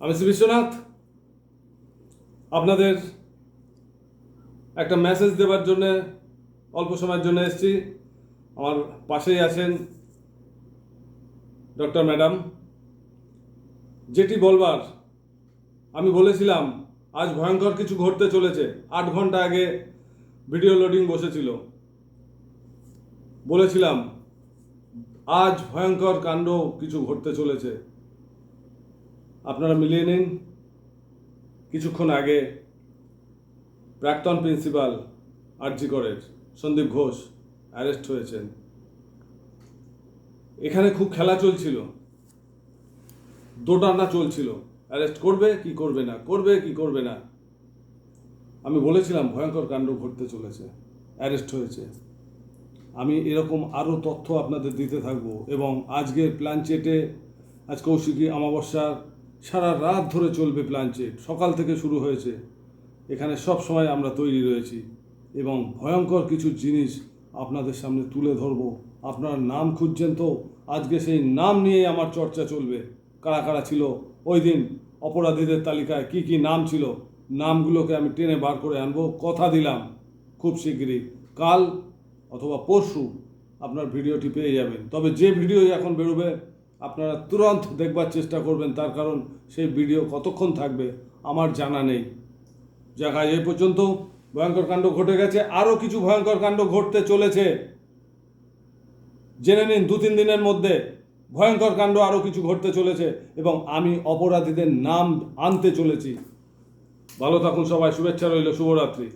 আমি শ্রী বিশ্বনাথ। আপনাদের একটা মেসেজ দেওয়ার জন্যে, অল্প সময়ের জন্য এসেছি। আমার পাশেই আছেন ডক্টর ম্যাডাম। যেটি বলবার, আমি বলেছিলাম, আজ ভয়ঙ্কর কিছু ঘটতে চলেছে। আট ঘণ্টা আগে ভিডিও লোডিং বসেছিল। বলেছিলাম, আজ ভয়ঙ্কর কাণ্ড কিছু ঘটতে চলেছে। আপনারা মিলিয়ে নিন। কিছুক্ষণ আগে প্রাক্তন প্রিন্সিপাল আরজি করের সন্দীপ ঘোষ অ্যারেস্ট হয়েছেন। এখানে খুব খেলা চলছিল। দোটানা চলছিল। অ্যারেস্ট করবে কি করবে না, করবে কি করবে না। আমি বলেছিলাম ভয়ঙ্কর কাণ্ড ঘটতে চলেছে, অ্যারেস্ট হয়েছে। আমি এরকম আরও তথ্য আপনাদের দিতে থাকব এবং আজকের প্ল্যান চেটে আজ কৌশিকী অমাবস্যার সারা রাত ধরে চলবে প্ল্যানচেট। সকাল থেকে শুরু হয়েছে। এখানে সব সময় আমরা তৈরি রয়েছি এবং ভয়ঙ্কর কিছু জিনিস আপনাদের সামনে তুলে ধরবো। আপনার নাম খুঁজছেন তো? আজকে সেই নাম নিয়েই আমার চর্চা চলবে। কারা কারা ছিল? ওই দিন অপরাধীদের তালিকায় কি কি নাম ছিল? নামগুলোকে আমি টেনে বার করে আনব। কথা দিলাম খুব শিগগিরই কাল অথবা পরশু আপনার ভিডিওটি পেয়ে যাবেন। তবে যে ভিডিও এখন বেরোবে আপনারা তুরন্ত দেখবার চেষ্টা করবেন, তার কারণ সেই ভিডিও কতক্ষণ থাকবে আমার জানা নেই। আজ এই পর্যন্ত ভয়ঙ্কর কাণ্ড ঘটে গেছে, আরও কিছু ভয়ঙ্কর কাণ্ড ঘটতে চলেছে। জেনে নিন, দু তিন দিনের মধ্যে ভয়ঙ্কর কাণ্ড আরও কিছু ঘটতে চলেছে এবং আমি অপরাধীদের নাম আনতে চলেছি। ভালো থাকুন সবাই, শুভেচ্ছা রইল, শুভরাত্রি।